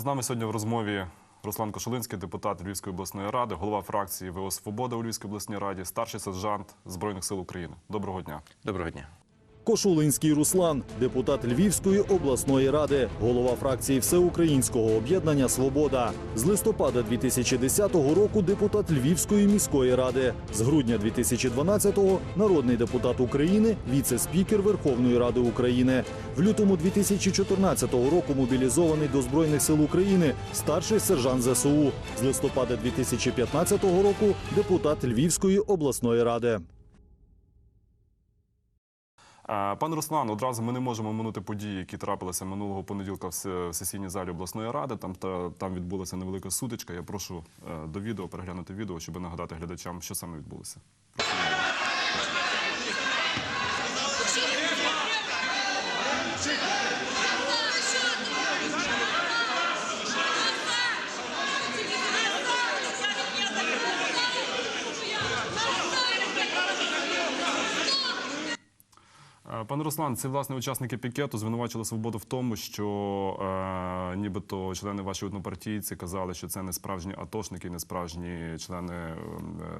З нами сьогодні в розмові Руслан Кошулинський, депутат Львівської обласної ради, голова фракції ВО Свобода у Львівській обласній раді, старший сержант Збройних сил України. Доброго дня. Доброго дня. Кошулинський Руслан, депутат Львівської обласної ради, голова фракції Всеукраїнського об'єднання Свобода. З листопада 2010 року депутат Львівської міської ради. З грудня 2012-го народний депутат України, віце-спікер Верховної Ради України. В лютому 2014 року мобілізований до Збройних сил України, старший сержант ЗСУ. З листопада 2015 року депутат Львівської обласної ради. Пане Руслан, одразу ми не можемо минути події, які трапилися минулого понеділка в сесійній залі обласної ради. Там та там відбулася невелика сутичка. Я прошу е, до відео переглянути відео, щоб нагадати глядачам, що саме відбулося. Пане Руслан, ці власне учасники пікету звинувачили свободу в тому, що е, нібито члени вашої однопартійці казали, що це не справжні атошники, не справжні члени е,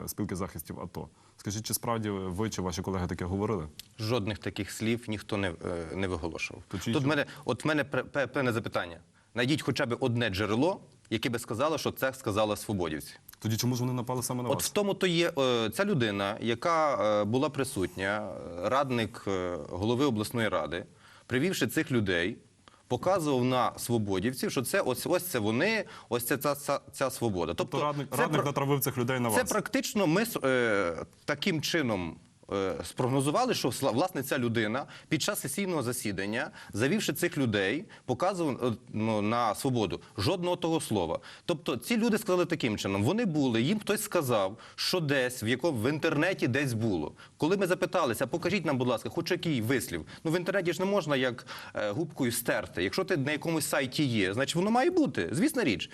е, спілки захистів АТО. Скажіть, чи справді ви чи ваші колеги таке говорили? Жодних таких слів ніхто не, е, не виголошував. То чи- Тут мене, от в мене пе- пе- певне запитання. Найдіть хоча б одне джерело, яке би сказало, що це сказала свободівці. Тоді чому ж вони напали саме на От вас? в тому то є е, ця людина, яка е, була присутня, е, радник голови обласної ради, привівши цих людей, показував на свободівців, що це ось ось це вони, ось це ця, ця, ця свобода. Тобто радник, це радник натравив цих людей на Це вас. практично ми е, таким чином. Е, Спрогнозували, що власне ця людина під час сесійного засідання, завівши цих людей, показував е, ну, на свободу жодного того слова. Тобто ці люди сказали таким чином: вони були, їм хтось сказав, що десь в якому в інтернеті десь було. Коли ми запиталися, покажіть нам, будь ласка, хоч який вислів. Ну в інтернеті ж не можна як е, губкою стерти. Якщо ти на якомусь сайті є, значить воно має бути. Звісна річ.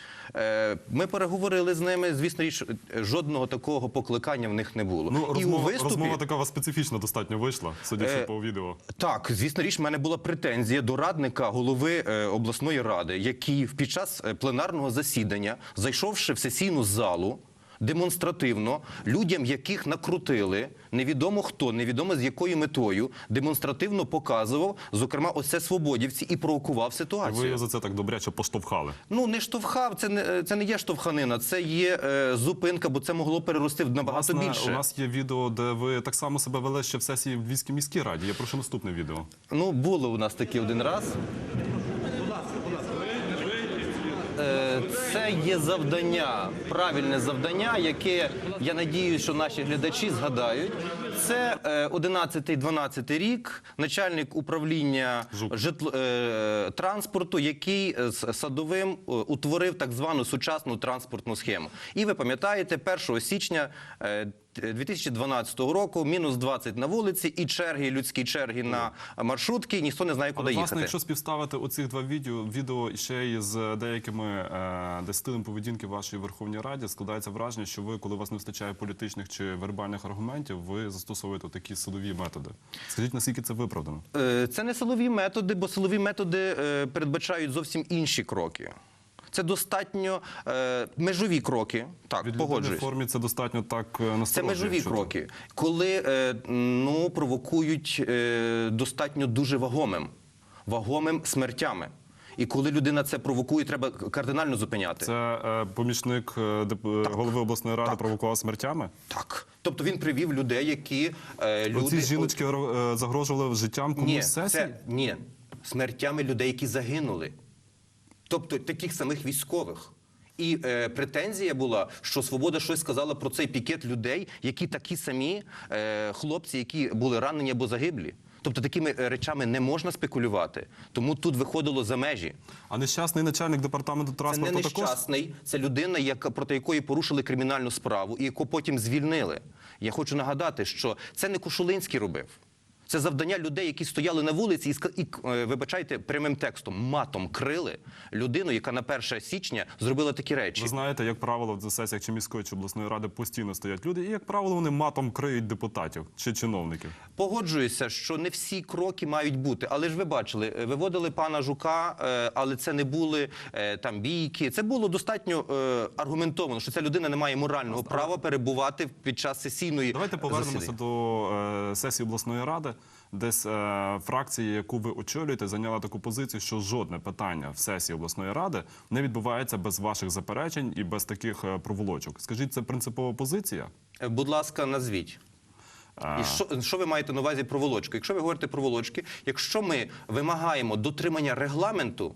Ми переговорили з ними. Звісна річ, жодного такого покликання в них не було. Ну, І у виступі розмова така вас специфічно достатньо вийшла, судячи Е, по відео. так, звісно річ, в мене була претензія до радника голови е, обласної ради, який під час е, пленарного засідання, зайшовши в сесійну залу. Демонстративно людям, яких накрутили, невідомо хто, невідомо з якою метою, демонстративно показував, зокрема, оце свободівці, і провокував ситуацію. ви за це так добряче поштовхали. Ну не штовхав, це не це не є штовханина, це є е, зупинка, бо це могло перерости в набагато Власне, більше. у нас є відео, де ви так само себе вели ще в сесії в Львівській міській раді. Я прошу наступне відео. Ну, було у нас таке один раз. Е, Це є завдання, правильне завдання, яке я надіюсь, що наші глядачі згадають. Це е, 11-12 рік, начальник управління житло, е, транспорту, який е, з садовим е, утворив так звану сучасну транспортну схему. І ви пам'ятаєте, 1 січня е, 2012 року мінус 20 на вулиці і черги, людські черги на маршрутки, ніхто не знає, куди Але, власне, якщо співставити оці два відео, відео ще й з деякими е, стилем поведінки вашої Верховній Раді, складається враження, що ви, коли у вас не вистачає політичних чи вербальних аргументів, ви застосовуєте такі силові методи. Скажіть, наскільки це виправдано? Е, Це не силові методи, бо силові методи е, передбачають зовсім інші кроки. Це достатньо е, межові кроки. Так, Від в погоджуюсь. формі це достатньо так е, Це межові якщо кроки, коли е, ну, провокують е, достатньо дуже вагомим, вагомим смертями. І коли людина це провокує, треба кардинально зупиняти. Це е, помічник е, деп- голови обласної ради Так. провокував смертями. Так. Тобто він привів людей, які е, люди... Оці жіночки е, загрожували життям комусь Ні, сесії? це, ні, смертями людей, які загинули. Тобто таких самих військових. І е, претензія була, що свобода щось сказала про цей пікет людей, які такі самі е, хлопці, які були ранені або загиблі. Тобто такими е, речами не можна спекулювати. Тому тут виходило за межі. А нещасний начальник департаменту Це не транспорту також? нещасний, це людина, яка проти якої порушили кримінальну справу і яку потім звільнили. Я хочу нагадати, що це не Кошулинський робив. Це завдання людей, які стояли на вулиці і, і е, вибачайте, прямим текстом, матом крили людину, яка на 1 січня зробила такі речі. Ви знаєте, як правило, в сесіях чи міської чи обласної ради постійно стоять люди, і як правило, вони матом криють депутатів чи чиновників. Погоджуюся, що не всі кроки мають бути, але ж ви бачили, е, виводили пана Жука, е, але це не були там бійки. Це було достатньо аргументовано, що ця людина не має морального права перебувати під час сесійної Давайте повернемося засідання. до сесії обласної ради. Десь е, фракція, яку ви очолюєте, зайняла таку позицію, що жодне питання в сесії обласної ради не відбувається без ваших заперечень і без таких е, проволочок. Скажіть, це принципова позиція? Е, Будь ласка, назвіть. І що, що ви маєте на увазі про волочку? Якщо ви говорите про волочки, якщо ми вимагаємо дотримання регламенту,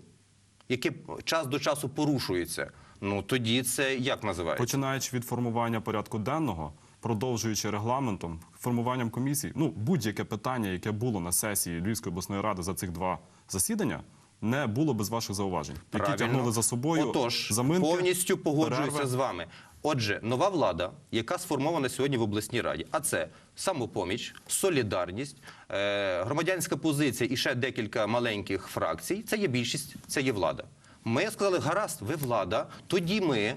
яке час до часу порушується, ну тоді це як називається? Починаючи від формування порядку денного, продовжуючи регламентом, формуванням комісій, ну будь-яке питання, яке було на сесії Львівської обласної ради за цих два засідання, не було без ваших зауважень, які Правильно. тягнули за собою Отож, заминки, повністю погоджуюся перерви. з вами. Отже, нова влада, яка сформована сьогодні в обласній раді, а це самопоміч, солідарність, е, громадянська позиція і ще декілька маленьких фракцій. Це є більшість, це є влада. Ми сказали, гаразд, ви влада, тоді ми.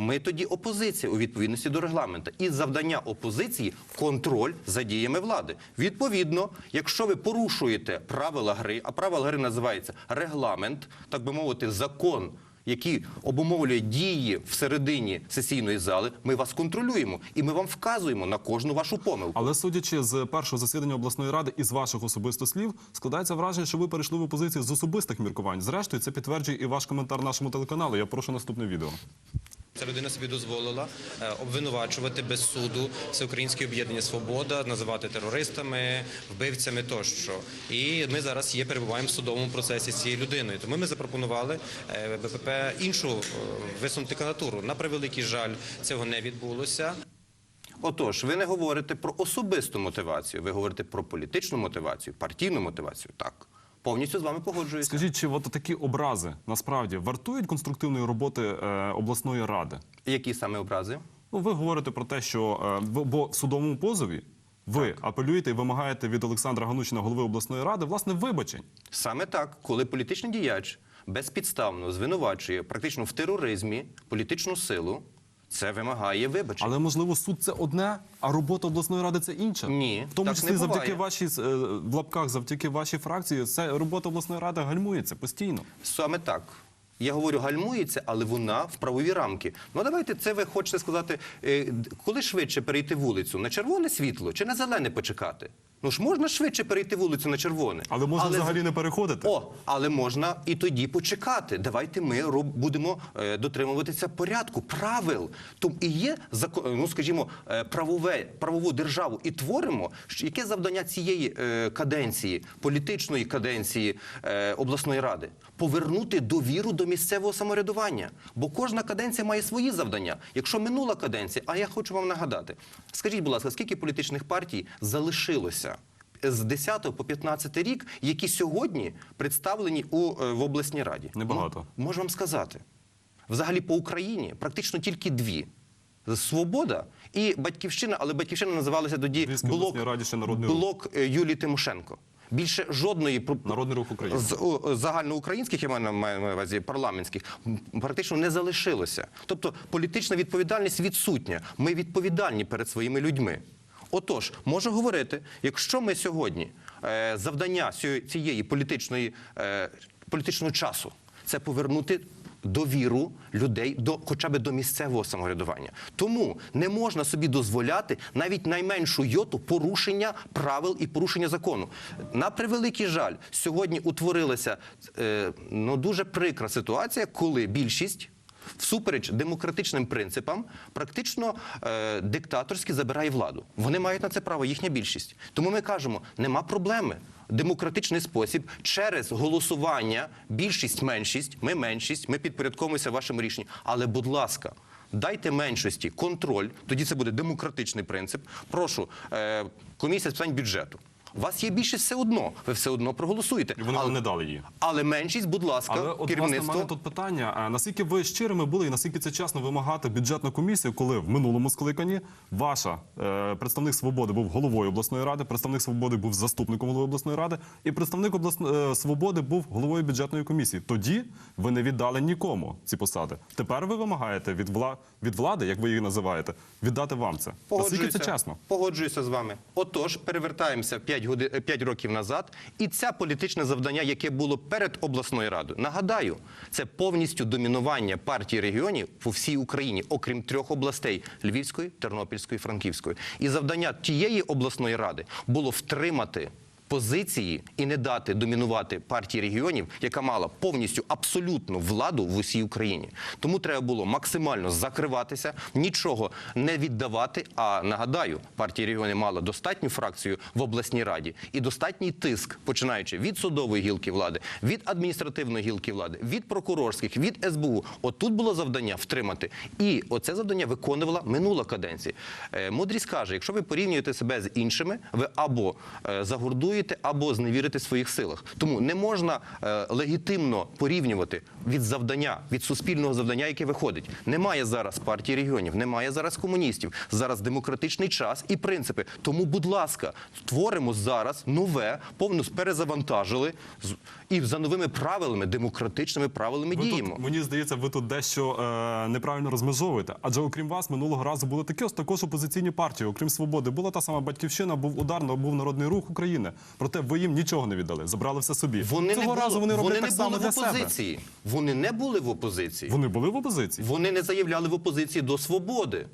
Ми тоді опозиція у відповідності до регламенту. І завдання опозиції контроль за діями влади. Відповідно, якщо ви порушуєте правила гри, а правила гри називається регламент, так би мовити, закон, який обумовлює дії всередині сесійної зали, ми вас контролюємо і ми вам вказуємо на кожну вашу помилку. Але судячи з першого засідання обласної ради і з ваших особисто слів, складається враження, що ви перейшли в опозицію з особистих міркувань. Зрештою, це підтверджує і ваш коментар нашому телеканалу. Я прошу наступне відео. Ця людина собі дозволила е, обвинувачувати без суду всеукраїнське об'єднання Свобода, називати терористами, вбивцями тощо. І ми зараз є перебуваємо в судовому процесі з цією людиною. Тому ми запропонували е, БПП іншу е, висунути кандидатуру. На превеликий жаль, цього не відбулося. Отож, ви не говорите про особисту мотивацію, ви говорите про політичну мотивацію, партійну мотивацію. Так, повністю з вами погоджуюся. Скажіть, чи от такі образи насправді вартують конструктивної роботи е, обласної ради? Які саме образи? Ну, ви говорите про те, що е, в- бо в судовому позові ви апелюєте і вимагаєте від Олександра Ганучина, голови обласної ради, власне, вибачень. Саме так, коли політичний діяч безпідставно звинувачує практично в тероризмі політичну силу, це вимагає вибачень. Але можливо суд це одне, а робота обласної ради це інша. Ні, в тому так числі не завдяки вашій е, в лапках, завдяки вашій фракції, це робота обласної ради гальмується постійно. Саме так. Я говорю, гальмується, але вона в правові рамки. Ну давайте це ви хочете сказати, е, коли швидше перейти вулицю на червоне світло чи на зелене почекати? Ну ж можна швидше перейти вулицю на червоне. Але можна з- взагалі не переходити. О, але можна і тоді почекати. Давайте ми роб- будемо е, дотримуватися порядку, правил. Тому і є ну скажімо, е, правове правову державу і творимо. Що- Яке завдання цієї е, каденції, політичної каденції е, обласної ради? Повернути довіру до місцевого самоврядування. Бо кожна каденція має свої завдання. Якщо минула каденція, а я хочу вам нагадати, скажіть, будь ласка, скільки політичних партій залишилося? З 10 по 15 рік, які сьогодні представлені у, е, в обласній раді. Небагато. Ну, можу вам сказати. Взагалі по Україні практично тільки дві. Свобода і Батьківщина, але Батьківщина називалася тоді блок, раді ще блок е, Юлії Тимошенко. Більше жодної Народний рух України. з загальноукраїнських я маю на увазі парламентських практично не залишилося. Тобто політична відповідальність відсутня. Ми відповідальні перед своїми людьми. Отож, можу говорити, якщо ми сьогодні е, завдання цієї- політичної е, політичного часу це повернути. Довіру людей до хоча б до місцевого самоврядування. Тому не можна собі дозволяти навіть найменшу йоту порушення правил і порушення закону. На превеликий жаль, сьогодні утворилася е, ну, дуже прикра ситуація, коли більшість. Всупереч демократичним принципам, практично е, диктаторськи забирає владу. Вони мають на це право, їхня більшість. Тому ми кажемо, нема проблеми. Демократичний спосіб через голосування, більшість, меншість, ми меншість, ми підпорядковуємося вашому рішенню. Але, будь ласка, дайте меншості контроль, тоді це буде демократичний принцип. Прошу, е, комісія з питань бюджету. У вас є більшість все одно, ви все одно проголосуєте. Вони вам не дали її. але меншість, будь ласка, Але от власне мене тут питання: а наскільки ви щирими були, і наскільки це чесно вимагати бюджетну комісію, коли в минулому скликанні ваша е, представник свободи був головою обласної ради, представник свободи був заступником голови обласної ради, і представник обласної е, свободи був головою бюджетної комісії. Тоді ви не віддали нікому ці посади. Тепер ви вимагаєте від вла від влади, як ви її називаєте, віддати вам це. Наскільки це чесно? Погоджуюся з вами. Отож, перевертаємося 5, годи, 5 років назад, і це політичне завдання, яке було перед обласною радою. Нагадаю, це повністю домінування партії регіонів по всій Україні, окрім трьох областей Львівської, Тернопільської, Франківської. І завдання тієї обласної ради було втримати. Позиції і не дати домінувати партії регіонів, яка мала повністю абсолютну владу в усій Україні. Тому треба було максимально закриватися, нічого не віддавати. А нагадаю, партія регіонів мала достатню фракцію в обласній раді і достатній тиск, починаючи від судової гілки влади, від адміністративної гілки влади, від прокурорських, від СБУ. От тут було завдання втримати. І оце завдання виконувала минула каденція. Е, Мудрість каже: якщо ви порівнюєте себе з іншими, ви або е, загордуєте, або зневірите в своїх силах. Тому не можна е, легітимно порівнювати від завдання, від суспільного завдання, яке виходить. Немає зараз партії регіонів, немає зараз комуністів. Зараз демократичний час і принципи. Тому, будь ласка, створимо зараз нове, повністю перезавантажили і за новими правилами, демократичними правилами Ви діємо. тут, мені здається, ви тут дещо е, неправильно розмежовуєте. Адже окрім вас, минулого разу були такі ось також опозиційні партії. Окрім свободи, була та сама батьківщина, був удар, був народний рух України. Проте ви їм нічого не віддали, забрали все собі. Вони Цього не разу вони роблять вони так не само були для в себе. опозиції. Вони не були в опозиції. Вони були в опозиції. Вони не заявляли в опозиції до свободи.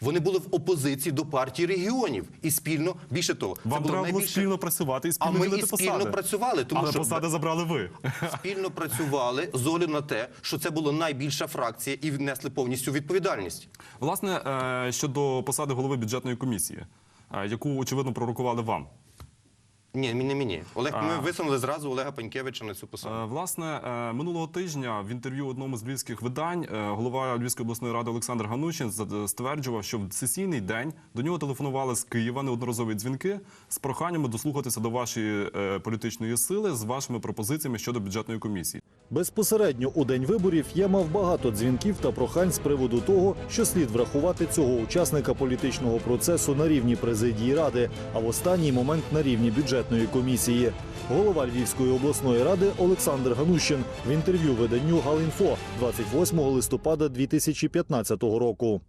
Вони були в опозиції до партії регіонів і спільно більше того, це Вам було треба було найбільше- спільно працювати і спільно А ми ділити і спільно посади. працювали, тому Але що посади забрали ви. спільно працювали з огляду на те, що це була найбільша фракція і внесли повністю відповідальність. Власне, е, щодо посади голови бюджетної комісії, е, яку очевидно пророкували вам. Ні, не мені. Олег, ми висунули зразу Олега Панькевича на цю посаду. Е, Власне, е, минулого тижня в інтерв'ю одному з львівських видань е, голова Львівської обласної ради Олександр Ганучин стверджував, що в сесійний день до нього телефонували з Києва неодноразові дзвінки з проханнями дослухатися до вашої політичної сили з вашими пропозиціями щодо бюджетної комісії. Безпосередньо у день виборів я мав багато дзвінків та прохань з приводу того, що слід врахувати цього учасника політичного процесу на рівні президії ради, а в останній момент на рівні бюджетної комісії. Голова Львівської обласної ради Олександр Ганущин в інтерв'ю виданню Галінфо 28 листопада 2015 року.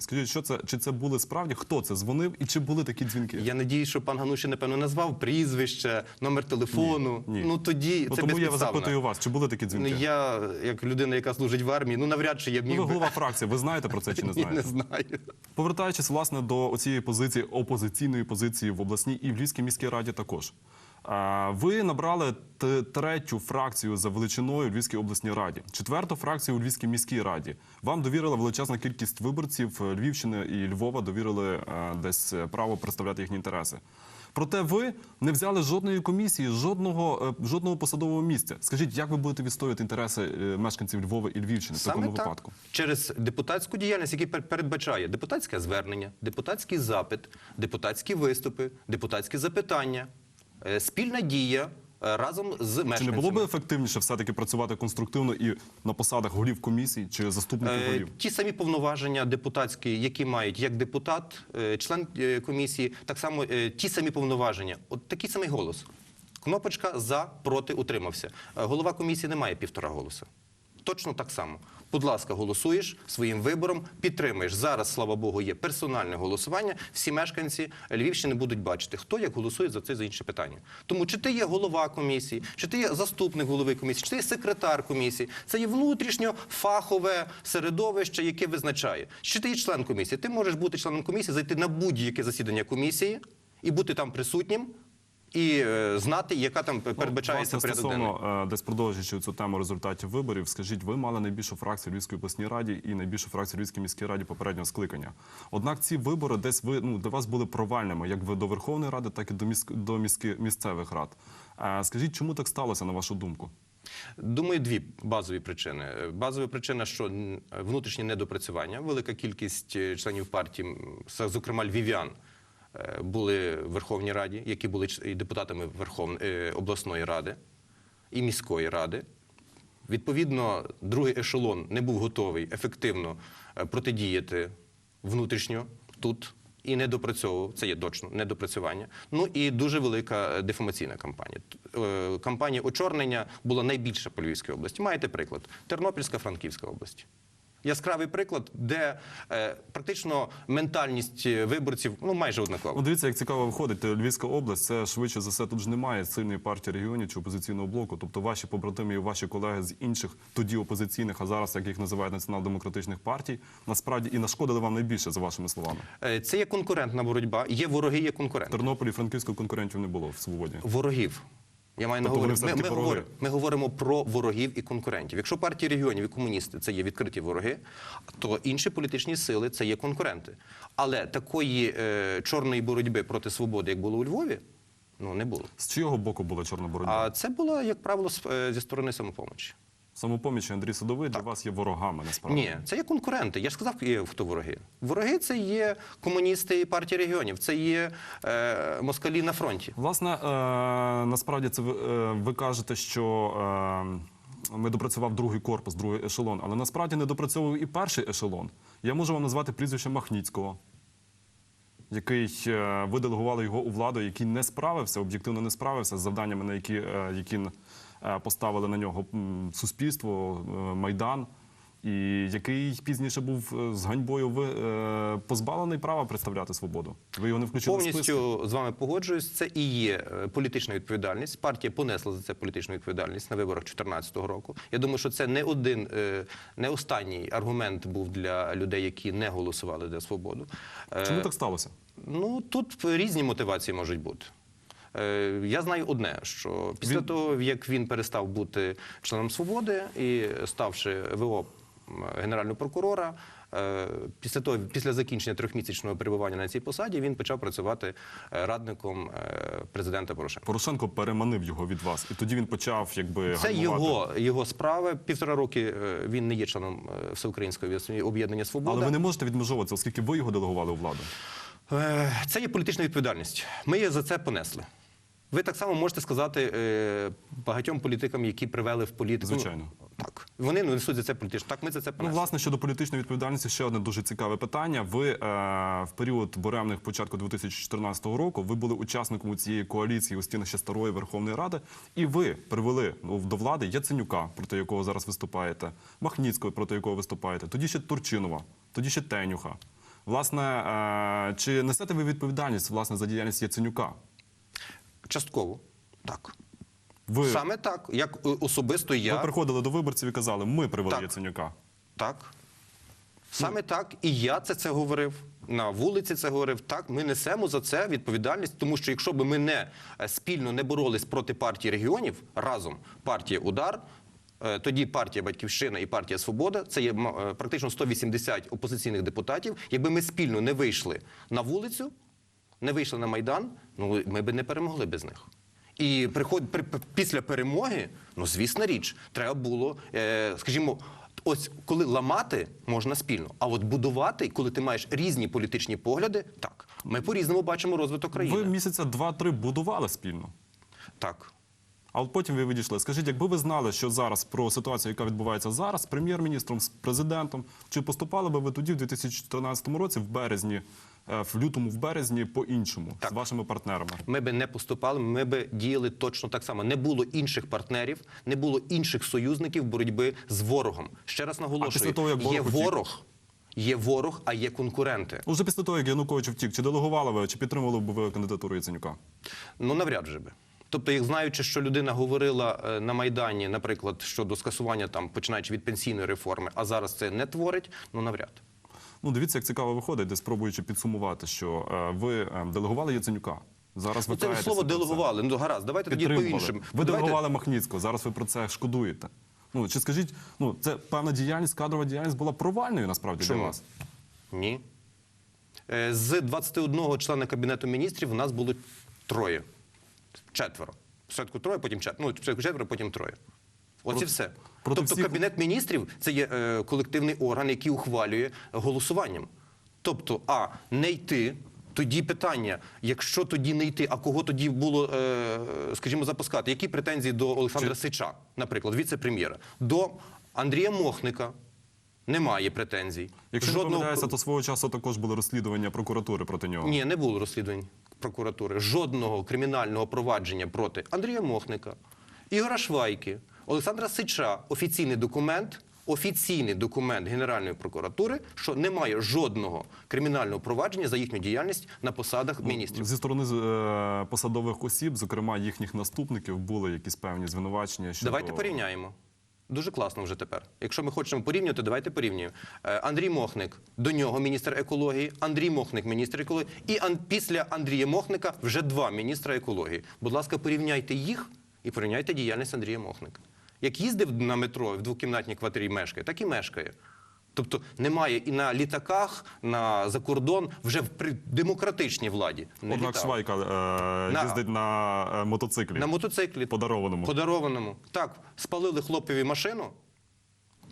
Скажіть, що це чи це були справді? Хто це дзвонив і чи були такі дзвінки? Я надію, що пан Ганушин, напевно, назвав прізвище, номер телефону. Ні, ні. Ну тоді Ну, це тому я запитую вас, чи були такі Ну, дзвінки? я, як людина, яка служить в армії, ну навряд чи я Ну, міг ви би- голова фракції, ви знаєте про це чи не Ні, знаєте? не знаю. Повертаючись власне до цієї позиції опозиційної позиції в обласній і в Львівській міській раді також. А, Ви набрали третю фракцію за величиною у Львівській обласній раді, четверту фракцію у Львівській міській раді. Вам довірила величезна кількість виборців е, Львівщини і Львова довірили е, десь е, право представляти їхні інтереси. Проте ви не взяли жодної комісії, жодного, е, жодного посадового місця. Скажіть, як ви будете відстоювати інтереси е, мешканців Львова і Львівщини в такому так. випадку? Через депутатську діяльність, який передбачає депутатське звернення, депутатський запит, депутатські виступи, депутатські запитання, е, спільна дія е, разом з Чи не було б ефективніше все-таки працювати конструктивно і на посадах голів комісій чи заступників Е, голів? Ті самі повноваження депутатські, які мають як депутат, е, член е, комісії, так само е, ті самі повноваження. От такий самий голос. Кнопочка за, проти, утримався. Е, Голова комісії не має півтора голоса. Точно так само. Будь ласка, голосуєш своїм вибором, підтримуєш. Зараз, слава Богу, є персональне голосування. Всі мешканці Львівщини будуть бачити, хто як голосує за це за інше питання. Тому чи ти є голова комісії, чи ти є заступник голови комісії, чи ти є секретар комісії, це є внутрішньо фахове середовище, яке визначає, чи ти є член комісії. Ти можеш бути членом комісії, зайти на будь-яке засідання комісії і бути там присутнім. І е, знати, яка там передбачається Ну, стосовно е, десь продовжуючи цю тему результатів виборів, скажіть, ви мали найбільшу фракцію в Львівській обласній раді і найбільшу фракцію Львівській міській раді попереднього скликання. Однак ці вибори десь ви ну для вас були провальними, як ви до Верховної Ради, так і до міськ до міськи, місцевих рад. Е, Скажіть, чому так сталося на вашу думку? Думаю, дві базові причини. Базова причина, що внутрішнє недопрацювання, велика кількість членів партії, зокрема львів'ян, були в Верховній Раді, які були депутатами Верховної обласної ради і міської ради. Відповідно, другий ешелон не був готовий ефективно е, протидіяти внутрішньо тут і не допрацьовував. Це є точно недопрацювання. Ну і дуже велика е, дефамаційна кампанія. Е, Кампанія очорнення була найбільша по Львівській області. Маєте приклад: Тернопільська, Франківська області. Яскравий приклад, де е, практично ментальність е, виборців ну майже однакова. Ну, дивіться, як цікаво виходить. Львівська область це швидше за все. Тут ж немає сильної партії регіонів чи опозиційного блоку. Тобто ваші побратими і ваші колеги з інших тоді опозиційних, а зараз як їх називають націонал-демократичних партій, насправді і нашкодили вам найбільше за вашими словами. Е, Це є конкурентна боротьба. Є вороги, є В конкуренти. Тернополі Франківського конкурентів не було в свободі. ворогів. Я маю на Тобто. Ми, ми, говоримо, ми говоримо про ворогів і конкурентів. Якщо партії регіонів і комуністи це є відкриті вороги, то інші політичні сили це є конкуренти. Але такої е, чорної боротьби проти свободи, як було у Львові, ну не було. З чого боку була чорна боротьба? А це було, як правило, е, зі сторони самопомочі. Самопоміч Андрій Садовий для вас є ворогами насправді. Ні, це є конкуренти. Я ж сказав, хто вороги. Вороги це є комуністи і партії регіонів, це є е, москалі на фронті. Власне, е, насправді це ви, е, ви кажете, що е, ми допрацював другий корпус, другий ешелон, але насправді не допрацьовував і перший ешелон. Я можу вам назвати прізвище Махніцького, який е, ви делегували його у владу, який не справився, об'єктивно не справився з завданнями, на які, е, які е, поставили на нього суспільство, е, майдан. І який пізніше був е, з ганьбою ви, е, позбавлений права представляти свободу. Ви його не включили. Повністю з вами погоджуюсь. Це і є е, політична відповідальність. Партія понесла за це політичну відповідальність на виборах 2014 року. Я думаю, що це не один, е, не останній аргумент був для людей, які не голосували за свободу. Е, Чому так сталося? Ну тут різні мотивації можуть бути. Е, Я знаю одне, що після Він- того, як він перестав бути членом свободи і ставши ВО генерального прокурора, е, після того, після закінчення трьохмісячного перебування на цій посаді, він почав працювати е, радником президента Порошенка. Порошенко переманив його від вас, і тоді він почав якби Це гальмувати. його, його справа. Півтора роки він не є членом Всеукраїнського об'єднання Свобода. Але ви не можете відмежовуватися, оскільки ви його делегували у владу. Це є політична відповідальність. Ми її за це понесли. Ви так само можете сказати е, багатьом політикам, які привели в політику. Звичайно. Так. Вони ну, несуть за це політично. Так, ми за це Ну, власне, щодо політичної відповідальності, ще одне дуже цікаве питання. Ви е, в період буремних початку 2014 року ви були учасником цієї коаліції у стінах ще старої Верховної Ради, і ви привели ну, до влади Яценюка, проти якого зараз виступаєте, Махніцького, проти якого виступаєте, тоді ще Турчинова, тоді ще Тенюха. Власне, е, чи несете ви відповідальність власне за діяльність Яценюка? Частково. Так. Ви, Саме так. Як е, особисто я. ви приходили до виборців і казали, ми привели Так. Яценюка. Так. Саме так. І я це, це говорив. На вулиці це говорив. Так, ми несемо за це відповідальність, тому що якщо б ми не е, спільно не боролись проти партії регіонів разом, партія Удар. е, Тоді партія Батьківщина і партія Свобода це є практично 180 опозиційних депутатів. Якби ми спільно не вийшли на вулицю, не вийшли на майдан, ну ми б не перемогли без них. І приход при, після перемоги, ну звісна річ, треба було, е, скажімо, ось коли ламати можна спільно, а от будувати, коли ти маєш різні політичні погляди, так ми по різному бачимо розвиток країни. Ви місяця два-три будували спільно. Так. А от потім ви відійшли. Скажіть, якби ви знали, що зараз про ситуацію, яка відбувається зараз, з прем'єр-міністром, з президентом, чи поступали би ви тоді, в 2014 році, в березні, в лютому, в березні, по-іншому Так. з вашими партнерами? Ми би не поступали, ми би діяли точно так само. Не було інших партнерів, не було інших союзників боротьби з ворогом. Ще раз наголошую, того, як ворог є утік? ворог, є ворог, а є конкуренти. Уже після того, як Янукович втік, чи делегували ви, чи підтримували б ви кандидатуру Яценюка? Ну навряд же би. Тобто, як знаючи, що людина говорила е, на майдані, наприклад, щодо скасування там, починаючи від пенсійної реформи, а зараз це не творить, ну навряд. Ну, дивіться, як цікаво виходить, де спробуючи підсумувати, що е, ви е, делегували Яценюка. Зараз ви Ну, це слово делегували. Ну гаразд, давайте тоді по-іншому. Ви Давайте- делегували Махніцького, зараз ви про це шкодуєте. Ну, чи скажіть, ну, це певна діяльність, кадрова діяльність була провальною насправді Чому? для вас? Ні. Е, З 21 члена Кабінету міністрів у нас було троє. Четверо. Спочатку троє, потім четверо. Ну, спочатку четверо, потім троє. Ось і все. проти тобто всіх- Кабінет міністрів це є е, колективний орган, який ухвалює голосуванням. Тобто, а не йти Тоді питання: якщо тоді не йти, а кого тоді було, е, скажімо, запускати? Які претензії до Олександра Сича, наприклад, віце-прем'єра? До Андрія Мохника немає претензій. Якщо не помиляюся, то свого часу також були розслідування прокуратури проти нього. Ні, не було розслідувань прокуратури. Жодного кримінального провадження проти Андрія Мохника, Ігора Швайки, Олександра Сича. Офіційний документ. Офіційний документ Генеральної прокуратури, що немає жодного кримінального провадження за їхню діяльність на посадах міністрів. Зі сторони е, посадових осіб, зокрема їхніх наступників, були якісь певні звинувачення. Щодо... Давайте порівняємо. Дуже класно вже тепер. Якщо ми хочемо порівнювати, давайте порівнюємо. Е, Андрій Мохник, до нього міністр екології, Андрій Мохник, міністр екології, і ан- після Андрія Мохника вже два міністра екології. Будь ласка, порівняйте їх і порівняйте діяльність Андрія Мохника. Як їздив на метро в двокімнатній квартирі мешкає, так і мешкає. Тобто немає і на літаках, на за кордон вже в при демократичній владі. Не Однак літав. Швайка е, На- їздить на е, мотоциклі. На мотоциклі. Подарованому. Подарованому. Так, спалили хлопові машину.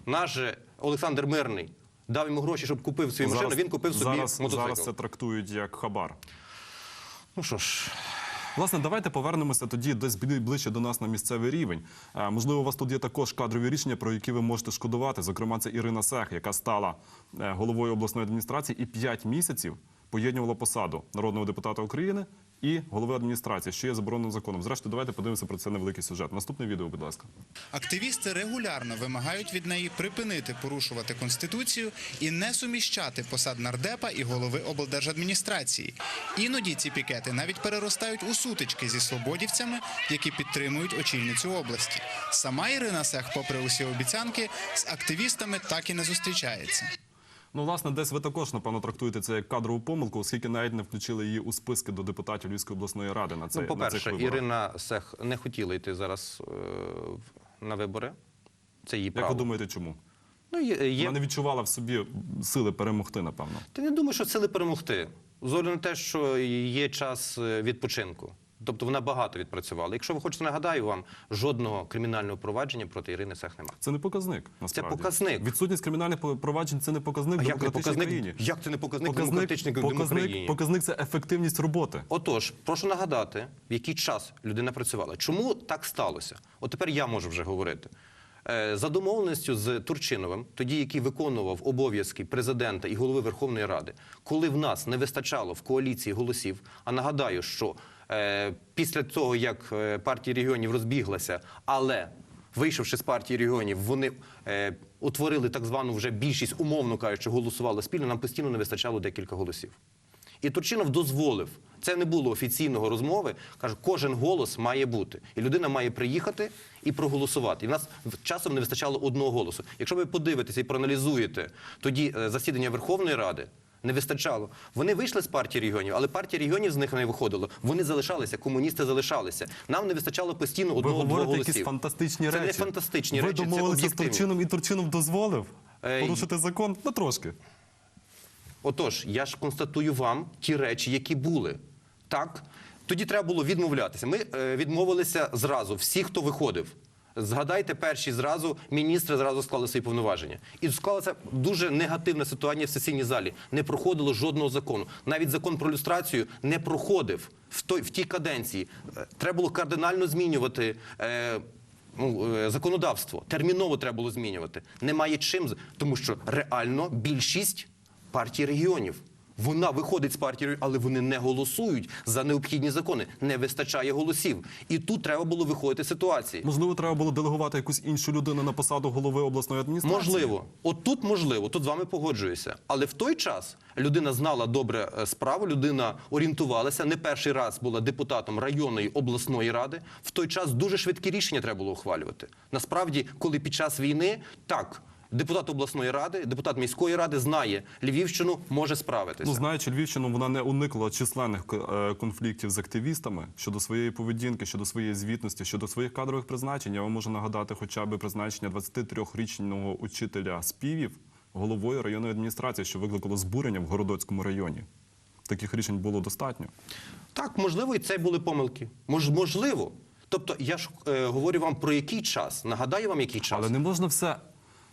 Наш же Олександр Мирний дав йому гроші, щоб купив свою машину, він купив собі зараз, мотоцикл. зараз це трактують як хабар. Ну що ж, Власне, давайте повернемося тоді десь ближче до нас на місцевий рівень. Е, Можливо, у вас тут є також кадрові рішення, про які ви можете шкодувати. Зокрема, це Ірина Сех, яка стала е, головою обласної адміністрації і 5 місяців поєднувала посаду народного депутата України і голови адміністрації, що є забороненим законом. Зрештою, давайте подивимося про це невеликий сюжет. Наступне відео, будь ласка. Активісти регулярно вимагають від неї припинити порушувати конституцію і не суміщати посад нардепа і голови облдержадміністрації. Іноді ці пікети навіть переростають у сутички зі свободівцями, які підтримують очільницю області. Сама Ірина Сех, попри усі обіцянки, з активістами так і не зустрічається. Ну, власне, десь ви також, напевно, трактуєте це як кадрову помилку, оскільки навіть не включили її у списки до депутатів Львівської обласної ради на цей ну, по-перше. Ірина Сех не хотіла йти зараз е, на вибори. Це її Як ви думаєте, чому? Ну, є, є... Вона не відчувала в собі сили перемогти, напевно. Ти не думаєш, що сили перемогти. З на те, що є час е, відпочинку. Тобто вона багато відпрацювала. Якщо ви хочете, нагадаю вам, жодного кримінального провадження проти Ірини Сех немає. Це не показник. Насправді. показник. Відсутність кримінальних проваджень це не показник А в як не демократичній показник? країні. Як це не показник, показник, демократичній показник, демократії? показник це ефективність роботи. Отож, прошу нагадати, в який час людина працювала. Чому так сталося? От тепер я можу вже говорити. Е, За домовленістю з Турчиновим, тоді який виконував обов'язки президента і голови Верховної Ради, коли в нас не вистачало в коаліції голосів, а нагадаю, що після того, як е, партія регіонів розбіглася, але вийшовши з партії регіонів, вони е, утворили так звану вже більшість, умовно кажучи, голосували спільно, нам постійно не вистачало декілька голосів. І Турчинов дозволив. Це не було офіційного розмови. Каже, кожен голос має бути. І людина має приїхати і проголосувати. І в нас часом не вистачало одного голосу. Якщо ви подивитеся і проаналізуєте тоді е, засідання Верховної Ради. Не вистачало. Вони вийшли з партії регіонів, але партія регіонів з них не виходила. Вони залишалися, комуністи залишалися. Нам не вистачало постійно Ви одного-двох говорите голосів. якісь фантастичні це речі. не фантастичні ви речі. домовилися це з об'єктивні. Турчином, і Турчинов дозволив Е, порушити закон? Ну трошки. Отож, я ж констатую вам ті речі, які були. Так? Тоді треба було відмовлятися. Ми е, відмовилися зразу, всі, хто виходив. Згадайте, перші зразу міністри зразу склали свої повноваження. І склалася дуже негативна ситуація в сесійній залі. Не проходило жодного закону. Навіть закон про люстрацію не проходив в, той, в тій каденції. Е, Треба було кардинально змінювати. Е, ну, е, законодавство терміново треба було змінювати. Немає чим, тому що реально більшість партії регіонів. Вона виходить з партії, але вони не голосують за необхідні закони. Не вистачає голосів. І тут треба було виходити з ситуації. Можливо, треба було делегувати якусь іншу людину на посаду голови обласної адміністрації. Можливо, от тут можливо, тут з вами погоджуюся. Але в той час людина знала добре е, справу, людина орієнтувалася. Не перший раз була депутатом районної обласної ради. В той час дуже швидкі рішення треба було ухвалювати. Насправді, коли під час війни так. Депутат обласної ради, депутат міської ради знає Львівщину, може справитися. Ну, знаючи Львівщину, вона не уникла численних е, конфліктів з активістами щодо своєї поведінки, щодо своєї звітності, щодо своїх кадрових призначень. Я вам можу нагадати хоча б призначення 23-річного учителя співів головою районної адміністрації, що викликало збурення в Городоцькому районі. Таких рішень було достатньо. Так, можливо, і це були помилки. Мож, можливо. Тобто, я ж е, говорю вам про який час. Нагадаю вам, який час. Але не можна все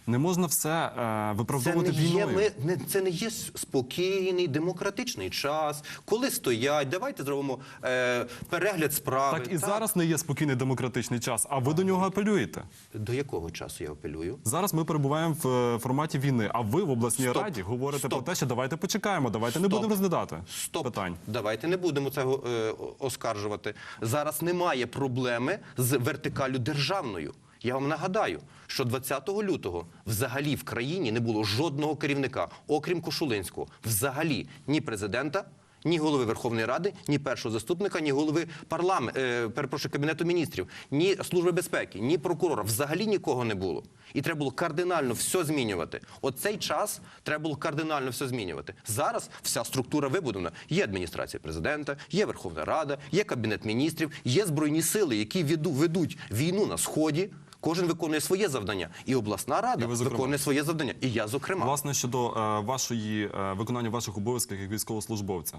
Не можна все е, Це виправдовувати не, є, війною. ми, не, це не є спокійний, демократичний час, коли стоять, давайте зробимо е, перегляд справи. Так і зараз не є спокійний демократичний час, а ви до нього апелюєте. До якого часу я апелюю? Зараз ми перебуваємо в е, форматі війни, а ви в обласній Стоп. раді говорите Стоп. про те, що давайте почекаємо, давайте не Стоп. будемо розглядати Стоп. питань. Давайте не будемо цього е, оскаржувати. Зараз немає проблеми з вертикалю державною. Я вам нагадаю, що 20 лютого взагалі в країні не було жодного керівника, окрім Кошулинського, взагалі ні президента. Ні голови Верховної Ради, ні першого заступника, ні голови парламенту, е, перепрошую, кабінету міністрів, ні служби безпеки, ні прокурора. Взагалі нікого не було. І треба було кардинально все змінювати. Оцей час треба було кардинально все змінювати. Зараз вся структура вибудована. Є адміністрація президента, є Верховна Рада, є кабінет міністрів, є збройні сили, які веду- ведуть війну на сході. Кожен виконує своє завдання, і обласна рада І ви, виконує своє завдання. І я зокрема. Власне, щодо е, вашої е, виконання ваших обов'язків як військовослужбовця.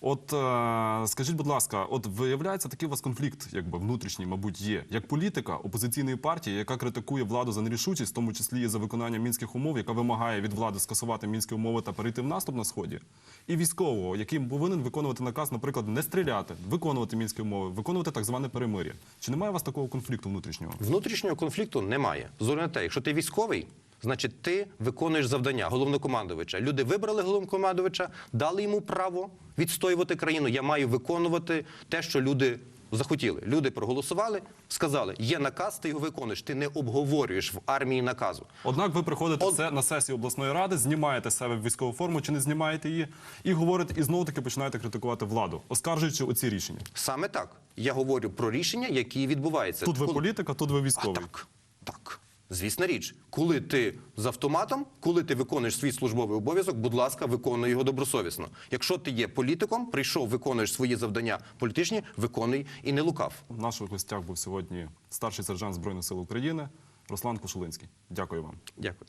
От е, скажіть, будь ласка, от виявляється такий у вас конфлікт, якби внутрішній, мабуть, є як політика опозиційної партії, яка критикує владу за нерішучість, в тому числі і за виконання мінських умов, яка вимагає від влади скасувати мінські умови та перейти в наступ на сході, і військового, який повинен виконувати наказ, наприклад, не стріляти, виконувати мінські умови, виконувати так зване перемир'я. Чи немає у вас такого конфлікту внутрішнього? Внутрішнього конфлікту немає. Зору на те, якщо ти військовий, значить ти виконуєш завдання головнокомандувача. Люди вибрали головнокомандувача, дали йому право відстоювати країну. Я маю виконувати те, що люди захотіли. Люди проголосували, сказали, є наказ, ти його виконуєш. Ти не обговорюєш в армії наказу. Однак ви приходите це на сесію обласної ради, знімаєте себе військову форму чи не знімаєте її, і говорите, і знову таки починаєте критикувати владу, оскаржуючи оці рішення. Саме так. Я говорю про рішення, які відбуваються. Тут ви політика, тут ви А так, так. Звісна річ, коли ти з автоматом, коли ти виконуєш свій службовий обов'язок, будь ласка, виконуй його добросовісно. Якщо ти є політиком, прийшов, виконуєш свої завдання політичні, виконуй і не лукав. В наших гостях був сьогодні старший сержант Збройних сил України Руслан Кошулинський. Дякую вам. Дякую.